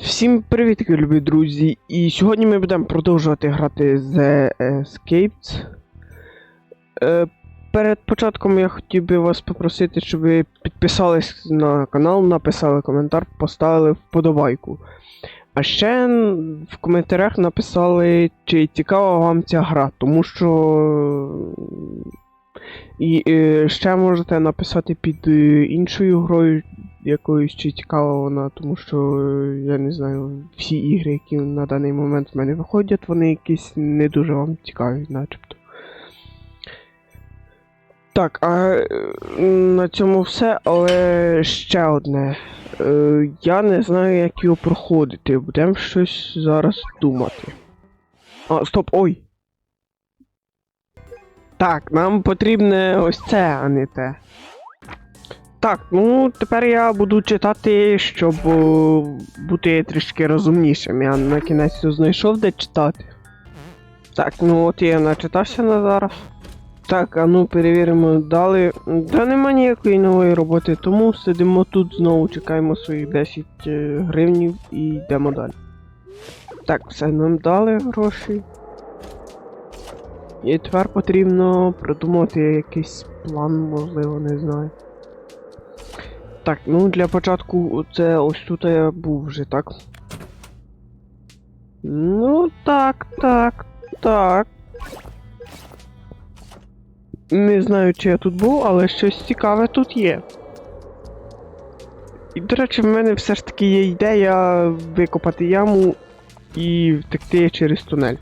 Всім привіт, любі друзі! І сьогодні ми будемо продовжувати грати The Escaped. Е, перед початком я хотів би вас попросити, щоб ви підписались на канал, написали коментар, поставили вподобайку. А ще в коментарях написали, чи цікава вам ця гра, тому що. І е, ще можете написати під е, іншою грою, якоюсь чи цікава вона, тому що е, я не знаю, всі ігри, які на даний момент в мене виходять, вони якісь не дуже вам цікаві, начебто. Так, а е, на цьому все, але ще одне. Е, Я не знаю, як його проходити. Будемо щось зараз думати. А, стоп, ой! Так, нам потрібне ось це, а не те. Так, ну тепер я буду читати, щоб о, бути трішки розумнішим. Я на кінець знайшов де читати. Так, ну от я начитався на зараз. Так, а ну перевіримо далі. Та нема ніякої нової роботи, тому сидимо тут, знову чекаємо своїх 10 е, гривнів і йдемо далі. Так, все, нам дали гроші. І тепер потрібно придумати якийсь план, можливо, не знаю. Так, ну для початку це ось тут я був вже, так? Ну так, так, так. Не знаю, чи я тут був, але щось цікаве тут є. І, до речі, в мене все ж таки є ідея викопати яму і втекти через тунель.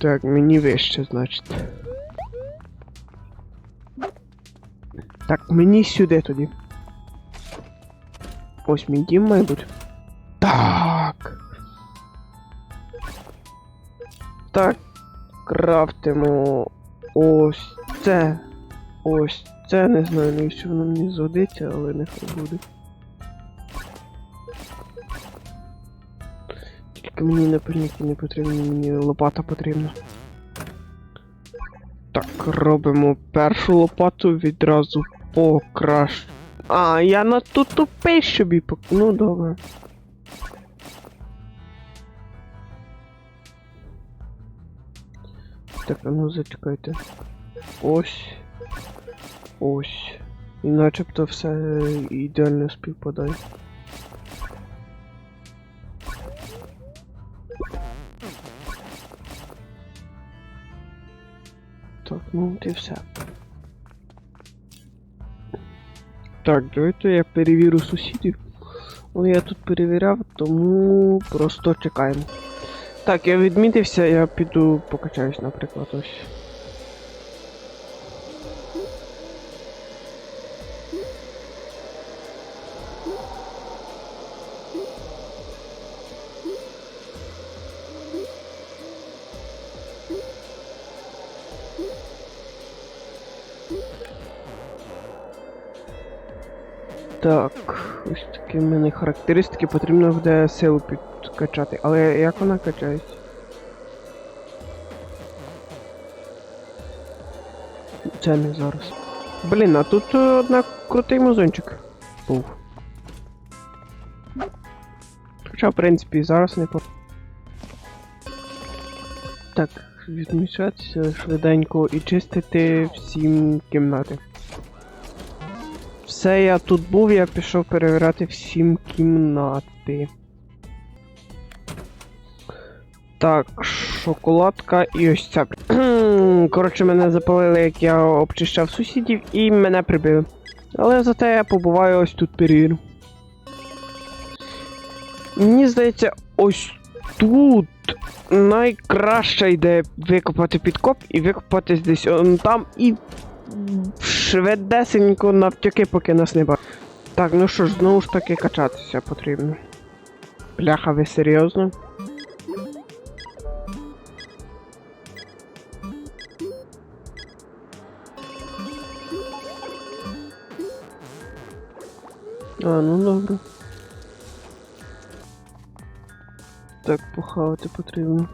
Так, мені вище, значить. Так, мені сюди тоді. Ось мій дім, мабуть. Так. Так. Крафтимо ось це. Ось це. Не знаю, навіщо воно мені згодиться, але нехай буде. Мені напильники не потрібні, мені лопата потрібна. Так, робимо першу лопату відразу покращ. А, я на тут тупий собі пок... Ну добре. Так, а ну зачекайте. Ось. Ось. І начебто все ідеально співпадає. Так, ну от і все. Так, давайте я перевірю сусідів. Але я тут перевіряв, тому просто чекаємо. Так, я відмітився, я піду покачаюсь, наприклад, ось. Так, ось такі в мене характеристики, потрібно буде силу підкачати. Але як вона качається? Це не зараз. Блін, а тут е, одна крутий музончик був. Хоча, в принципі, зараз не по. Так, відмічатися швиденько і чистити всім кімнати. Все, я тут був, я пішов перевіряти всім кімнати. Так, шоколадка і ось ця. Коротше, мене запалили, як я обчищав сусідів, і мене прибили. Але зате я побуваю ось тут перевірю. Мені здається, ось тут найкраща ідея викопати підкоп і викопатись десь там і швидесенько навтяки, поки нас не бачить. Так, ну що ж, знову ж таки качатися потрібно. Бляха, ви серйозно? А, ну добре. Так, похавати потрібно.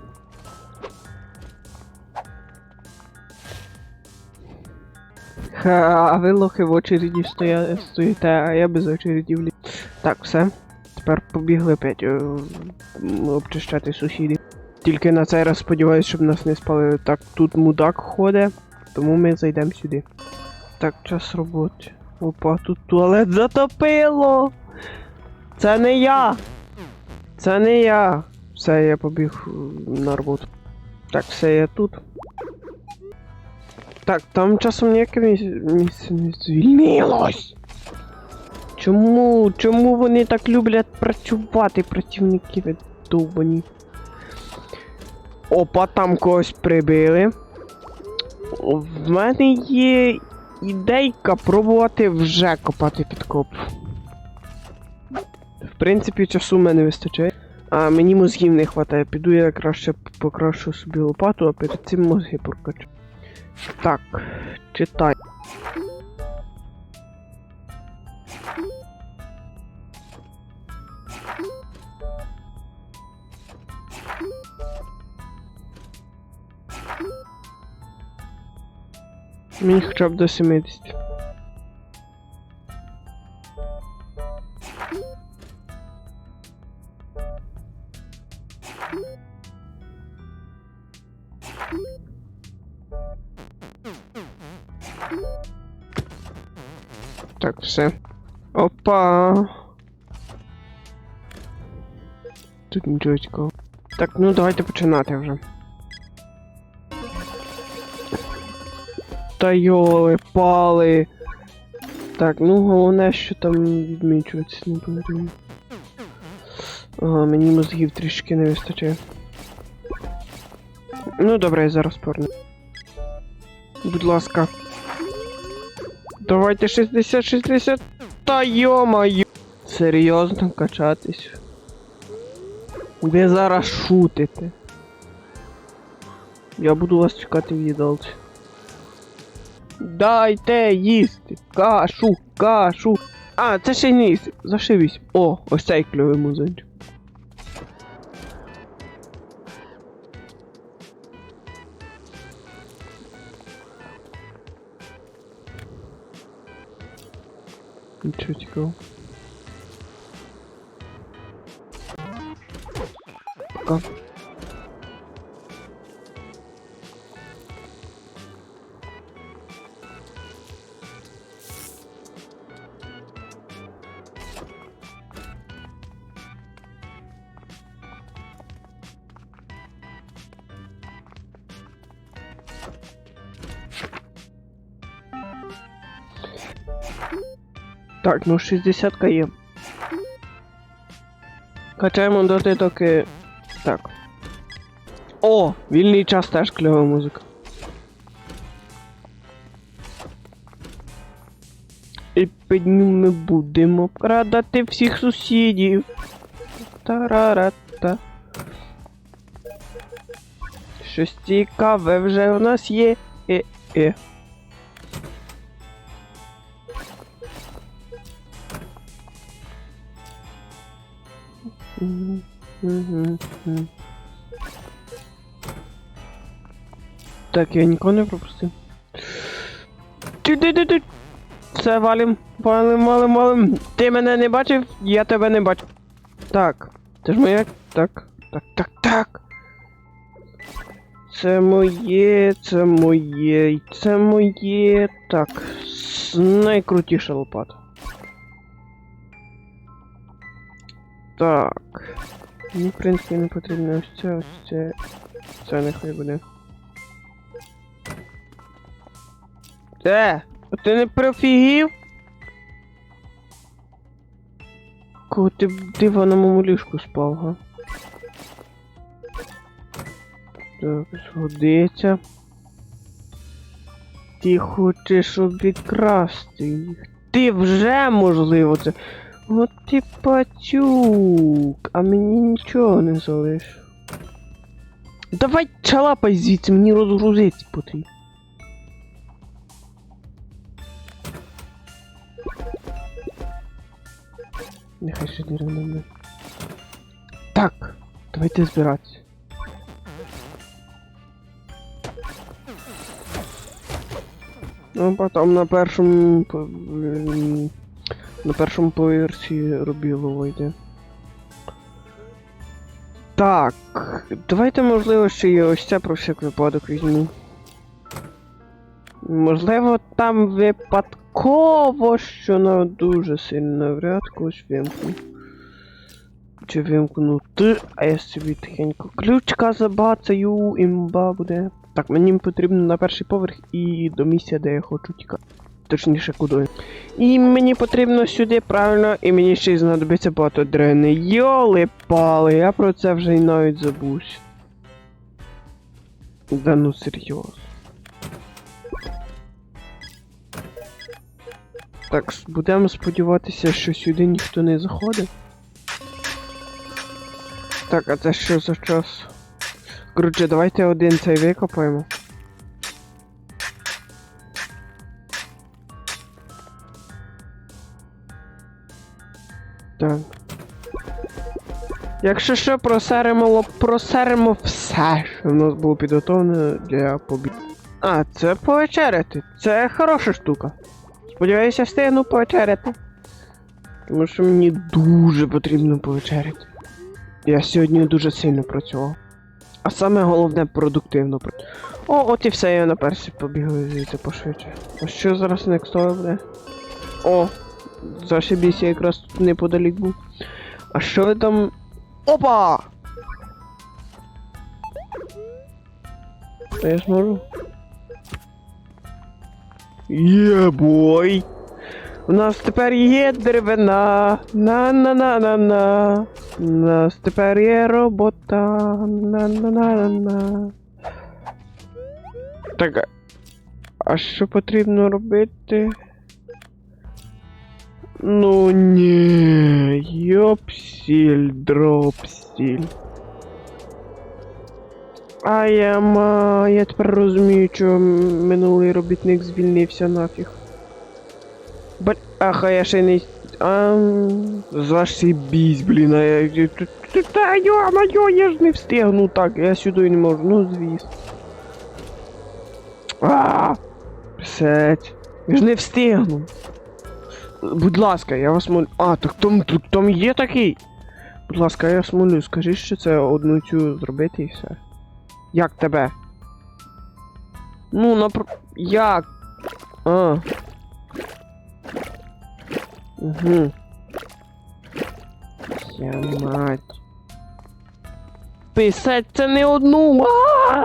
Так, а, а ви лохи в очереді стоя, стоїте, а я без очереді в лі. Так, все. Тепер побігли опять е, обчищати сусідів. Тільки на цей раз сподіваюся, щоб нас не спали. Так, тут мудак ходить, тому ми зайдемо сюди. Так, час роботи. Опа, тут туалет затопило! Це не я! Це не я! Все, я побіг е, на роботу. Так, все, я тут. Так, там часом ніяке місце, не звільнилось. Чому? Чому вони так люблять працювати, працівники видовбані? Опа, там когось прибили. В мене є ідейка пробувати вже копати підкоп. В принципі, часу в мене вистачає. А мені мозгів не вистачає. Піду я краще покрашу собі лопату, а перед цим мозги прокачу. Так, читай. Мені хоча б до 70. Все. Опа. Тут нічого цікавого. Так, ну давайте починати вже. Та йоли, пали. Так, ну головне, що там відмічується, не потрібно. Ага, мені мозгів трішки не вистачає. Ну добре, я зараз поверну. Будь ласка. Давайте 60-60. Та йо-моє. Серйозно качатись. Ви зараз шутите. Я буду вас чекати в їдалці. Дайте їсти. Кашу, кашу. А, це ще не їсти. Зашивісь. О, ось цей кльовий музичок. Нічого цікавого. Пока. Так, ну 60 є. Качаємо доти, доки. Так. О! Вільний час теж кльова музика. І під ним ми будемо обкрадати всіх сусідів. Тарарата. Щось цікаве вже у нас є. Е, мгм. Так, я нікого не пропустив. Ти-ти-ти-ти. Все, валим, валим, валим, валим. Ти мене не бачив, я тебе не бачу. Так, це ж моє. Так, так, так, так. Це моє, це моє, це моє. Так, найкрутіша лопата. Так. Мені, в принципі, не потрібно ось це, ось це. Це нехай буде. Е! А ти не профігів? Кого ти б дива на моєму ліжку спав, га? Так, згодиться. Ти хочеш обікрасти їх. Ти вже можливо це. От ти пацюк, а мені нічого не залиш. Давай чалапай звідси, мені розгрузитися потрібно. Нехай ще деревно. Так, давайте збиратися. Ну, потім на першому. На першому поверсі робілово йде. Так. Давайте, можливо, ще й ось це про всяк випадок візьму. Можливо, там випадково, що на дуже сильно вряд когось вимкну. Чи вимкнути, а я собі тихенько ключка забацаю, імба буде. Так, мені потрібно на перший поверх і до місця, де я хочу тікати. Точніше, куди. І мені потрібно сюди, правильно, і мені ще й знадобиться багато дрени. Йоли пали, я про це вже й навіть забувся. Да ну серйозно. Так, будемо сподіватися, що сюди ніхто не заходить. Так, а це що за час? Коротше, давайте один цей викопаємо. Якщо що, просеримо, просеримо все, що в нас було підготовлено для побіг. А, це повечеряти. Це хороша штука. Сподіваюся, встигну повечеряти. Тому що мені дуже потрібно повечеряти. Я сьогодні дуже сильно працював. А саме головне продуктивно. пр- О, от і все, я на перший побігаю звідси пошвидше. А що зараз некстове буде? О! Зашибісь, я якраз тут неподалік був. А що ви там. Опа! А я зможу? Є, бой! У нас тепер є деревина. На-на-на-на-на. У нас тепер є робота. На-на-на-на-на. Так. А що потрібно робити? Ну ні, йопсіль, дропсіль. А я ма, я тепер розумію, що минулий робітник звільнився нафіг. Бл... Ах, а я ще не... А, зашибісь, блін, а я... Та йо-моє, я ж не встигну так, я сюди не можу, ну звісно. А, Писать. Я ж не встигну. Будь ласка, я вас молю. А, так там, так там є такий. Будь ласка, я вас молю, скажи, що це одну цю зробити і все. Як тебе? Ну, напр... Як? А. Угу. Я мать. Писать це не одну. А!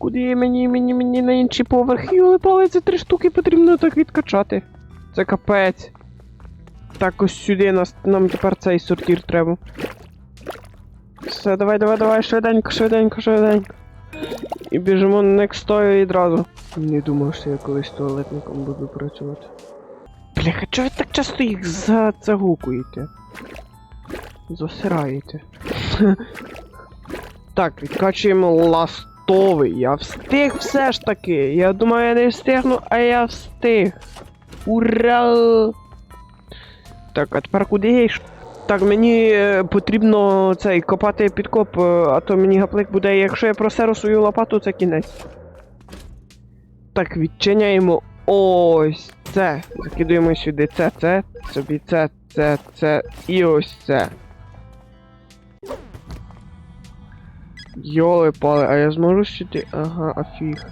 Куди мені, мені, мені на інший поверх? Йоли пали, це три штуки потрібно так відкачати. Це капець. Так, ось сюди нас, нам тепер цей сортір треба. Все, давай, давай, давай, швиденько, швиденько, швиденько. І біжимо на некстою відразу. Не думав, що я колись туалетником буду працювати. Бляха, чого ви так часто їх за загукуєте? Засираєте. так, відкачуємо ластовий. Я встиг все ж таки. Я думаю, я не встигну, а я встиг. Ура! Так, а тепер куди я йшов? Так, мені е, потрібно цей копати підкоп, е, а то мені гаплик буде, якщо я просеру свою лопату, це кінець. Так, відчиняємо ось це. Закидуємо сюди це, це, собі це, це, це і ось це. Йоли пали, а я зможу сюди. Ага, а фіг.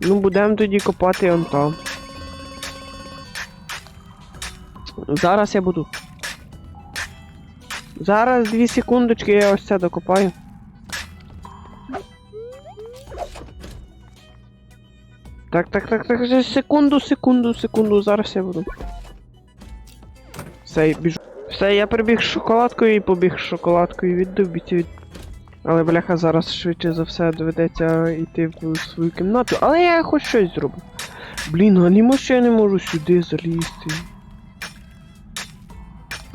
Ну, будемо тоді копати он там. Зараз я буду. Зараз дві секундочки, я ось це докопаю. Так, так, так, так, секунду, секунду, секунду, зараз я буду. Все, біжу. Все, я прибіг з шоколадкою і побіг з шоколадкою від від. Але бляха зараз швидше за все доведеться йти в свою кімнату, але я хоч щось зроблю. Блін, а не що я не можу сюди залізти.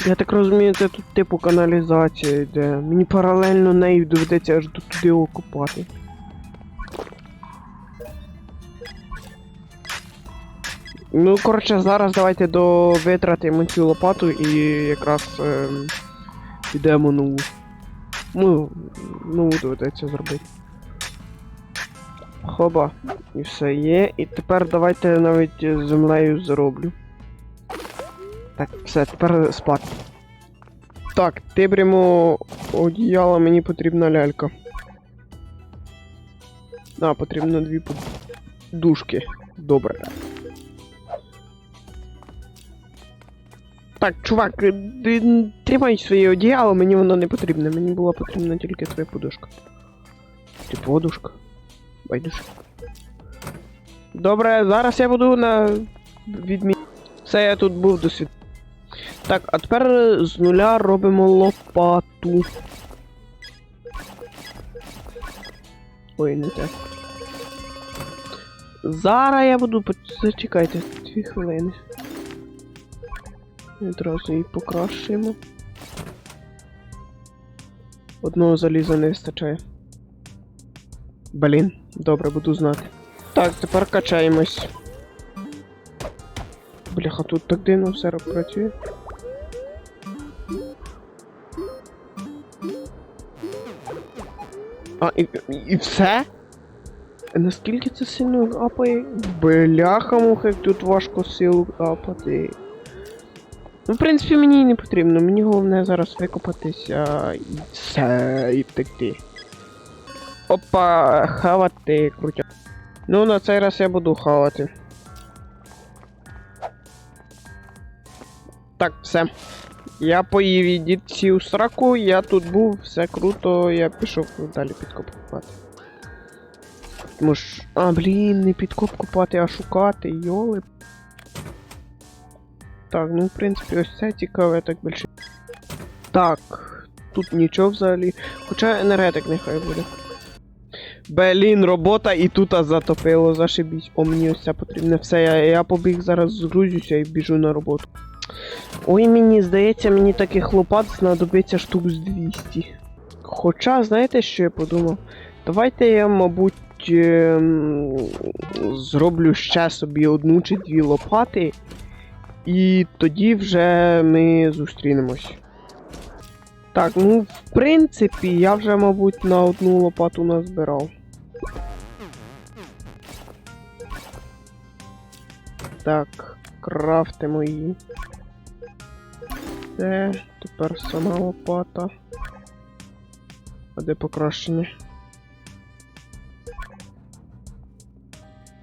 Я так розумію, це тут типу каналізація йде. Мені паралельно нею доведеться аж до туди окопати. Ну, коротше, зараз давайте до витратимо цю лопату і якраз ем, підемо нову. Ну, нову доведеться зробити. Хоба. І все є. І тепер давайте навіть землею зароблю. Так, все, тепер спати. Так, ти прямо одіяло, мені потрібна лялька. А, потрібно дві подушки. Добре. Так, чувак, е, тримай своє одіяло, мені воно не потрібне. Мені була потрібна тільки твоя подушка. Ти подушка. Байдуже. Добре, зараз я буду на відмі... Все, я тут був до світ. Так, а тепер е, з нуля робимо лопату. Ой, не те. Зараз я буду. Зачекайте, дві хвилини. Відразу її покращуємо. Одного заліза не вистачає. Блін, добре, буду знати. Так, тепер качаємось. Бляха, тут так дивно все працює. А, і, і все? Наскільки це сильно апає? Бляха муха, тут важко сил апати. Ну, в принципі, мені і не потрібно. Мені головне зараз викопатися і все, і втекти. Опа, хавати, крутя. Ну, на цей раз я буду хавати. Так, все. Я поїв ідіть у сраку, я тут був, все круто, я пішов далі підкоп купати. Тому ж. А, блін, не підкоп купати, а шукати, йоли. Так, ну в принципі, ось це цікаве так більше. Так, тут нічого взагалі. Хоча енергетик нехай буде. Блін, робота і тут затопило, зашибісь. О, мені ось це потрібне. Все, я, я побіг зараз згрузюся і біжу на роботу. Ой, мені здається, мені таких лопат знадобиться штук з 200. Хоча, знаєте, що я подумав? Давайте я, мабуть, ем, зроблю ще собі одну чи дві лопати. І тоді вже ми зустрінемось. Так, ну, в принципі, я вже, мабуть, на одну лопату назбирав. Так, крафтимо її. Це тепер сама лопата. А де покращення?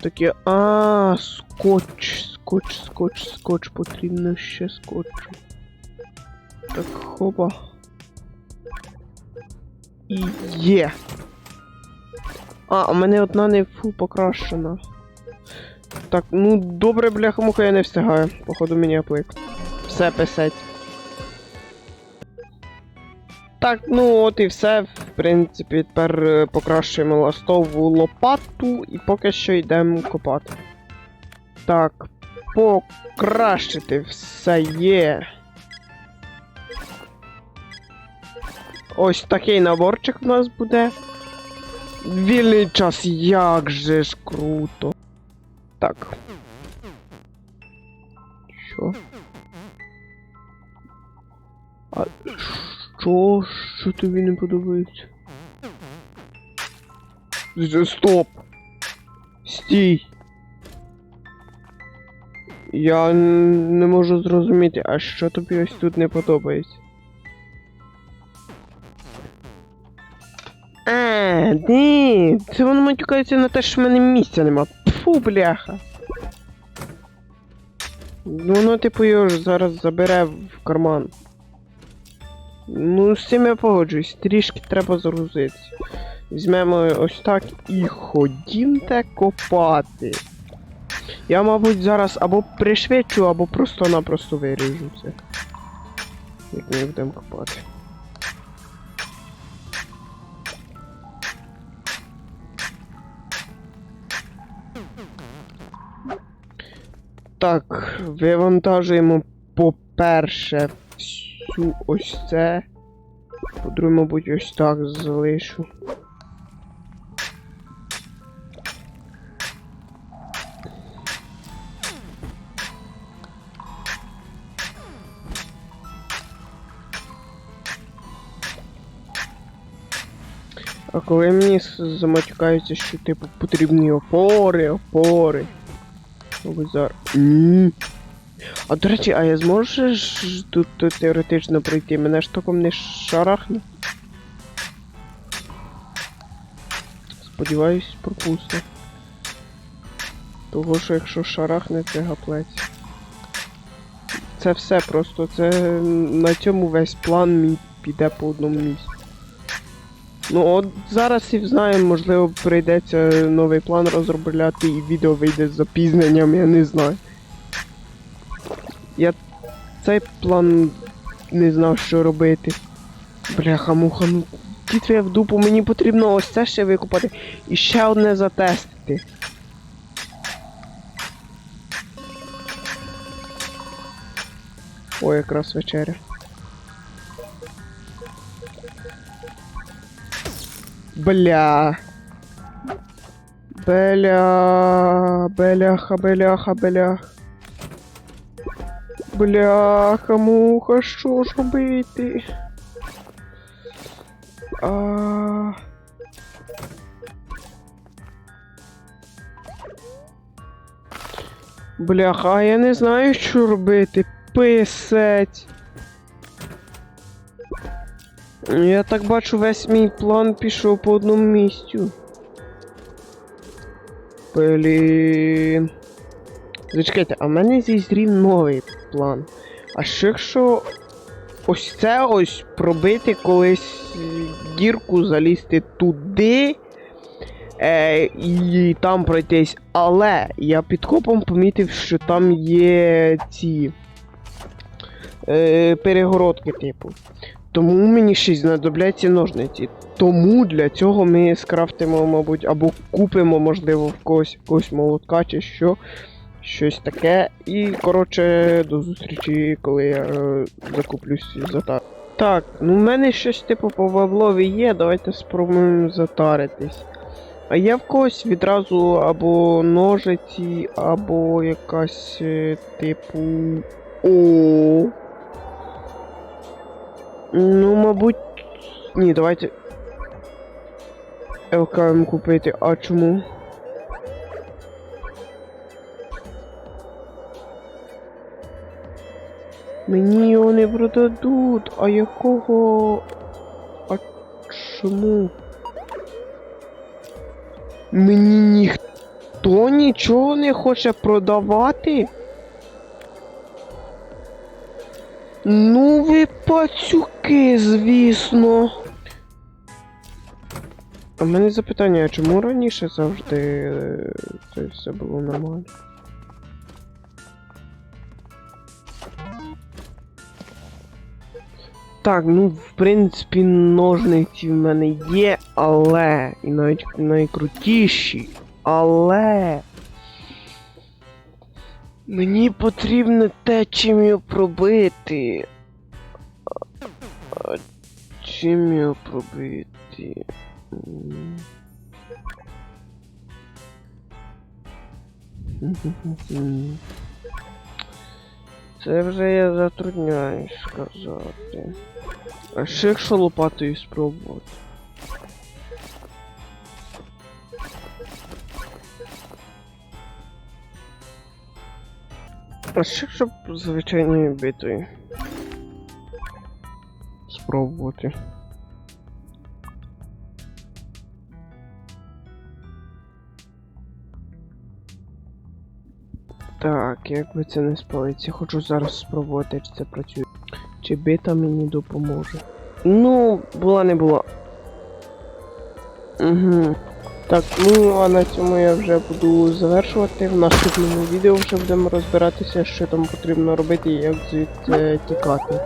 Таке. А, скотч, скотч, скотч, скотч, потрібно ще скотчу. Так, хопа. І є. А, у мене одна не фул покращена. Так, ну добре, бляха-муха, я не встигаю. Походу мені аплик. Все писать. Так, ну от і все. В принципі, тепер е, покращуємо ластову лопату і поки що йдемо копати. Так, покращити все є. Ось такий наборчик у нас буде. Вільний час, як же ж круто. Так. Що? А що? Що тобі не подобається? Стоп! Стій! Я не можу зрозуміти, а що тобі ось тут не подобається? А, ні, це воно матюкається на те, що в мене місця нема. Фу, бляха. Ну, Воно, типу, його ж зараз забере в карман. Ну, з цим я погоджуюсь, трішки треба загрузитися. Візьмемо ось так і ходімте копати. Я, мабуть, зараз або пришвидшу, або просто-напросто виріжу це. Як ми будемо копати. Так, вивантажуємо, по-перше, всю ось це. По-друге, мабуть, ось так залишу. Коли мені заматюкаються, що типу потрібні опори, опори. Мабуть, А до речі, а я зможу ж тут, тут теоретично пройти? Мене ж током не шарахне. Сподіваюсь, пропустить. Того, що якщо шарахне, це гаплець. Це все просто, це на цьому весь план мій піде по одному місцю. Ну от зараз і знаємо, можливо, прийдеться новий план розробляти і відео вийде з запізненням, я не знаю. Я цей план не знав, що робити. Бляха, муха, ну дітві в дупу, мені потрібно ось це ще викупати і ще одне затестити. Ой, якраз вечеря. Бля. Бля. Беляха, беляха, белях. Бляха, муха, що ж робити? А... Бляха, я не знаю, що робити. Писать. Я так бачу, весь мій план пішов по одному місцю. Блін. Зачекайте, а в мене зізрів новий план. А що якщо ось це ось пробити колись дірку, залізти туди е, і там пройтись. Але я під копом помітив, що там є ці е, перегородки, типу. Тому мені ще знадобляться ножниці. Тому для цього ми скрафтимо, мабуть, або купимо, можливо, в когось якогось молотка чи що. Щось таке. І, коротше, до зустрічі, коли я е, закуплюсь за так. Ну в мене щось типу по Вавлові є, давайте спробуємо затаритись. А є в когось відразу або ножиці, або якась е, типу. О. Ну, мабуть. Ні, давайте. ЛКМ купити, а чому? Мені його не продадуть, а якого. А чому? Мені ніхто нічого не хоче продавати? Ну ви пацюки, звісно. А в мене запитання, а чому раніше завжди е, це все було нормально? Так, ну в принципі ножниці в мене є, але. І навіть найкрутіші. Але. Мені потрібно те, чим його пробити. Чим його пробити? Це вже я затрудняюсь сказати. А ще якщо лопатою спробувати? А ще якщо звичайною битою? Спробувати. Так, як би це не спалиться, хочу зараз спробувати, чи це працює. Чи бита мені допоможе. Ну, була не була. Угу. Так, ну а на цьому я вже буду завершувати. В наступному відео вже будемо розбиратися, що там потрібно робити і як звідси тікати.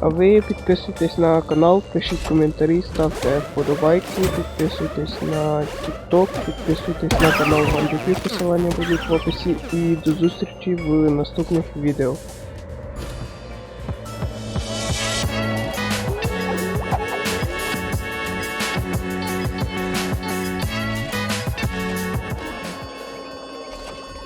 А ви підписуйтесь на канал, пишіть коментарі, ставте вподобайки, підписуйтесь на TikTok, підписуйтесь на канал Вандюки, посилання будуть в описі і до зустрічі в наступних відео.